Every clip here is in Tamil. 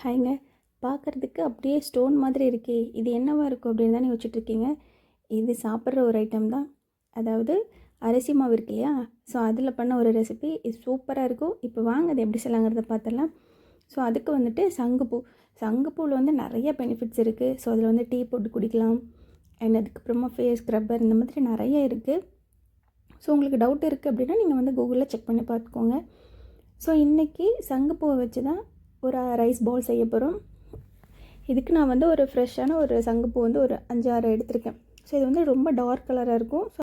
ஹாய்ங்க. பார்க்குறதுக்கு அப்படியே ஸ்டோன் மாதிரி இருக்கே. இது என்னவா இருக்கும் அப்படின்னு தானே யோசிச்சுட்ருக்கீங்க. இது சாப்பிட்ற ஒரு ஐட்டம் தான். அதாவது அரிசி மாவு இருக்கு இல்லையா? ஸோ அதில் பண்ண ஒரு ரெசிபி இது சூப்பராக இருக்கும். இப்போ வாங்க அது எப்படி செய்யலாங்கிறத பார்த்துடலாம் ஸோ அதுக்கு வந்துட்டு சங்குப்பூ. சங்குப்பூவில் வந்து நிறைய பெனிஃபிட்ஸ் இருக்குது ஸோ அதில் வந்து டீ போட்டு குடிக்கலாம். அண்ட் அதுக்கப்புறமா ஃபேஸ் ஸ்க்ரப்பர் இந்த மாதிரி நிறைய இருக்குது ஸோ உங்களுக்கு டவுட் இருக்குது அப்படின்னா நீங்கள் வந்து கூகுளில் செக் பண்ணி பார்த்துக்கோங்க. ஸோ இன்றைக்கி சங்குப்பூவை வச்சு தான் ஒரு ரைஸ் பால் செய்ய போகிறோம் இதுக்கு நான் வந்து ஒரு ஃப்ரெஷ்ஷான ஒரு சங்குப்பூ வந்து ஒரு அஞ்சு ஆறு எடுத்திருக்கேன். ஸோ இது வந்து ரொம்ப டார்க் கலராக இருக்கும். ஸோ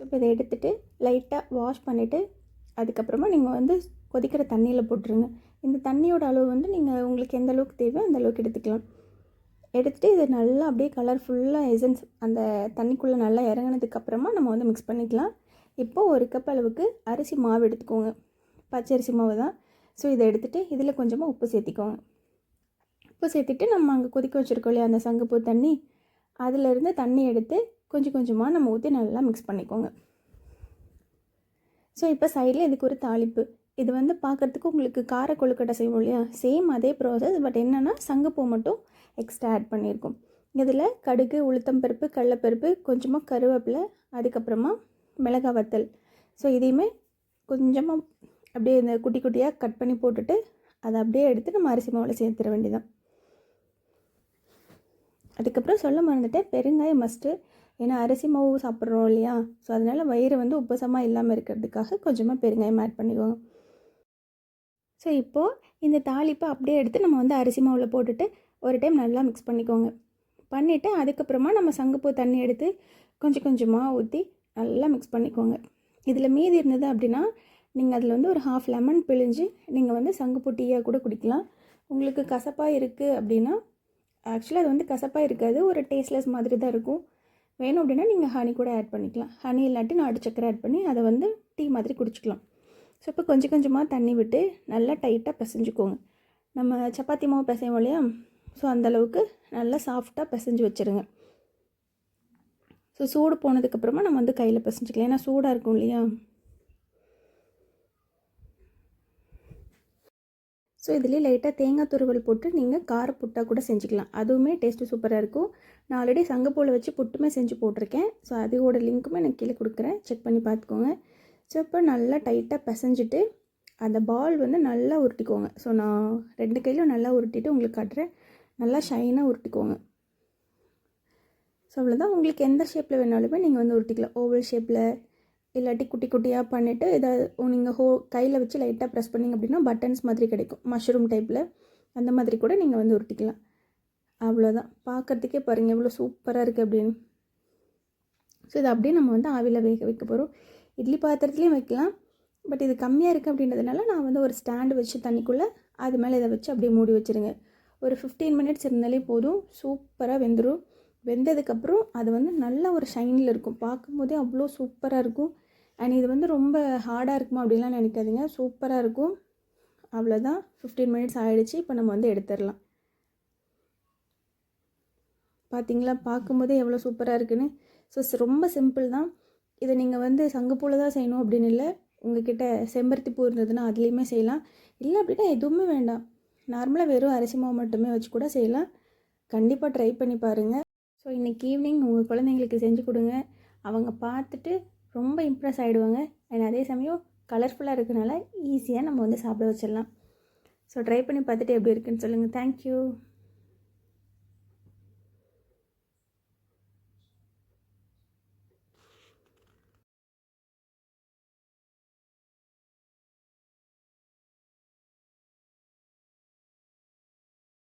இப்போ இதை எடுத்துகிட்டு லைட்டாக வாஷ் பண்ணிவிட்டு அதுக்கப்புறமா நீங்கள் வந்து கொதிக்கிற தண்ணியில் போட்டுருங்க. இந்த தண்ணியோட அளவு வந்து நீங்கள் உங்களுக்கு எந்த அளவுக்கு தேவையோ அந்த அளவுக்கு எடுத்துக்கலாம். எடுத்துகிட்டு இதை நல்லா அப்படியே கலர்ஃபுல்லாக எசன்ஸ் அந்த தண்ணிக்குள்ளே நல்லா இறங்கினதுக்கப்புறமா நம்ம வந்து மிக்ஸ் பண்ணிக்கலாம். இப்போது ஒரு கப் அளவுக்கு அரிசி மாவு எடுத்துக்கோங்க. பச்சரிசி மாவு தான். ஸோ இதை எடுத்துகிட்டு இதில் கொஞ்சமாக உப்பு சேர்த்திக்கோங்க. உப்பு சேர்த்துட்டு நம்ம அங்கே கொதிக்க வச்சுருக்கோம் இல்லையா அந்த சங்குப்பூ தண்ணி. அதிலிருந்து தண்ணி எடுத்து கொஞ்சம் கொஞ்சமாக நம்ம ஊற்றி நல்லா மிக்ஸ் பண்ணிக்கோங்க. ஸோ இப்போ சைடில் இதுக்கு ஒரு தாளிப்பு. இது வந்து பார்க்குறதுக்கு உங்களுக்கு கார கொழுக்கட்டை செய்வோம் இல்லையா சேம் அதே ப்ராசஸ் பட் என்னென்னா சங்குப்பூ மட்டும் எக்ஸ்ட்ரா ஆட் பண்ணியிருக்கோம் இதில் கடுகு உளுத்தம்பருப்பு கடலப்பருப்பு கொஞ்சமாக கருவேப்பிலை அதுக்கப்புறமா மிளகா வத்தல். ஸோ இதையுமே கொஞ்சமாக அப்படியே இந்த குட்டி குட்டியாக கட் பண்ணி போட்டுட்டு அதை அப்படியே எடுத்து நம்ம அரிசி மாவில் சேர்த்துட வேண்டியதான் அதுக்கப்புறம் சொல்ல மறந்துட்டேன் பெருங்காயம் மஸ்ட்டு ஏன்னா அரிசி மாவு சாப்பிட்றோம் இல்லையா? ஸோ அதனால் வயிறு வந்து உப்பசமாக இல்லாமல் இருக்கிறதுக்காக கொஞ்சமாக பெருங்காயம் ஆட் பண்ணிக்கோங்க. ஸோ இப்போது இந்த தாளிப்பை அப்படியே எடுத்து நம்ம வந்து அரிசி மாவில் போட்டுட்டு ஒரு டைம் நல்லா மிக்ஸ் பண்ணிக்கோங்க. பண்ணிவிட்டு அதுக்கப்புறமா நம்ம சங்குப்பூ தண்ணி எடுத்து கொஞ்சம் கொஞ்சமாக ஊற்றி நல்லா மிக்ஸ் பண்ணிக்கோங்க. இதில் மீதி இருந்தது அப்படின்னா நீங்கள் அதில் வந்து ஒரு ஹாஃப் லெமன் பிழிஞ்சு நீங்கள் வந்து சங்குப்பூ டீயாக கூட குடிக்கலாம். உங்களுக்கு கசப்பாக இருக்குது அப்படின்னா ஆக்சுவலாக அது வந்து கசப்பாக இருக்காது ஒரு டேஸ்ட்லெஸ் மாதிரி தான் இருக்கும். வேணும் அப்படின்னா நீங்கள் ஹனி கூட ஆட் பண்ணிக்கலாம். ஹனி இல்லாட்டி நாடு சக்கரை ஆட் பண்ணி அதை வந்து டீ மாதிரி குடிச்சிக்கலாம். ஸோ இப்போ கொஞ்சம் கொஞ்சமாக தண்ணி விட்டு நல்லா டைட்டாக பிசைஞ்சுக்கோங்க. நம்ம சப்பாத்தி மாவு பிசைவோம் இல்லையா? ஸோ அந்தளவுக்கு நல்லா சாஃப்டாக பிசைஞ்சு வச்சுருங்க. ஸோ சூடு போனதுக்கப்புறமா நம்ம வந்து கையில் பிசைஞ்சிக்கலாம். ஏன்னா சூடாக இருக்கும் இல்லையா? ஸோ இதுலேயே லைட்டாக தேங்காய் துருவல் போட்டு நீங்கள் கார புட்டா கூட செஞ்சுக்கலாம். அதுவுமே டேஸ்ட்டு சூப்பராக இருக்கும். நான் ஆல்ரெடி சங்கப்பூவில் வச்சு புட்டுமே செஞ்சு போட்டிருக்கேன். ஸோ அதோட லிங்க்குமே நான் கீழே கொடுக்குறேன். செக் பண்ணி பார்த்துக்கோங்க. ஸோ இப்போ நல்லா டைட்டாக பிசைஞ்சிட்டு அந்த பால் வந்து நல்லா உருட்டிக்கோங்க. ஸோ நான் ரெண்டு கையிலும் நல்லா உருட்டிட்டு உங்களுக்கு காட்டுறேன். நல்லா ஷைனாக உருட்டிக்கோங்க. ஸோ அவ்வளோதான் உங்களுக்கு எந்த ஷேப்பில் வேணாலுமே நீங்கள் வந்து உருட்டிக்கலாம். ஓவல் ஷேப்பில் இல்லாட்டி குட்டி குட்டியாக பண்ணிவிட்டு இதை நீங்கள் ஹோ கையில் வச்சு லைட்டாக ப்ரெஸ் பண்ணிங்க அப்படின்னா பட்டன்ஸ் மாதிரி கிடைக்கும். மஷ்ரூம் டைப்பில் அந்த மாதிரி கூட நீங்கள் வந்து உருட்டிக்கலாம். அவ்வளோதான் பார்க்குறதுக்கே பாருங்கள் எவ்வளோ சூப்பராக இருக்குது அப்படின்னு. ஸோ இதை அப்படியே நம்ம வந்து ஆவியில் வேக வைக்க போகிறோம் இட்லி பாத்திரத்துலேயும் வைக்கலாம். பட் இது கம்மியாக இருக்குது அப்படின்றதுனால நான் வந்து ஒரு ஸ்டாண்டு வச்சு தண்ணிக்குள்ளே அது மேலே இதை வச்சு அப்படியே மூடி வச்சுருங்க. ஒரு ஃபிஃப்டீன் மினிட்ஸ் இருந்தாலே போதும். சூப்பராக வெந்துடும் வெந்ததுக்கப்புறம் அது வந்து நல்ல ஒரு ஷைனில் இருக்கும். பார்க்கும்போதே அவ்வளோ சூப்பராக இருக்கும். அண்ட் இது வந்து ரொம்ப ஹார்டாக இருக்குமா அப்படின்லாம் நினைக்காதீங்க. சூப்பராக இருக்கும். அவ்வளோதான் ஃபிஃப்டீன் மினிட்ஸ் ஆகிடுச்சு இப்போ நம்ம வந்து எடுத்துடலாம். பார்த்தீங்களா பார்க்கும்போதே எவ்வளோ சூப்பராக இருக்குன்னு. ஸோ ரொம்ப சிம்பிள் தான். இதை நீங்கள் வந்து சங்கப்பூவில் தான் செய்யணும் அப்படின்னு இல்லை. உங்ககிட்ட செம்பருத்தி பூ இருந்ததுன்னா அதுலேயுமே செய்யலாம். இல்லை அப்படின்னா எதுவுமே வேண்டாம். நார்மலாக வெறும் அரிசி மாவு மட்டுமே வச்சு கூட செய்யலாம். கண்டிப்பாக ட்ரை பண்ணி பாருங்கள் ஸோ இன்றைக்கி ஈவினிங் உங்கள் குழந்தைங்களுக்கு செஞ்சு கொடுங்க. அவங்க பார்த்துட்டு ரொம்ப இம்ப்ரெஸ் ஆகிடுவாங்க அண்ட் அதே சமயம் கலர்ஃபுல்லாக இருக்கிறனால ஈஸியாக நம்ம வந்து சாப்பிட வச்சிடலாம். ஸோ ட்ரை பண்ணி பார்த்துட்டு எப்படி இருக்குன்னு சொல்லுங்கள் தேங்க்யூ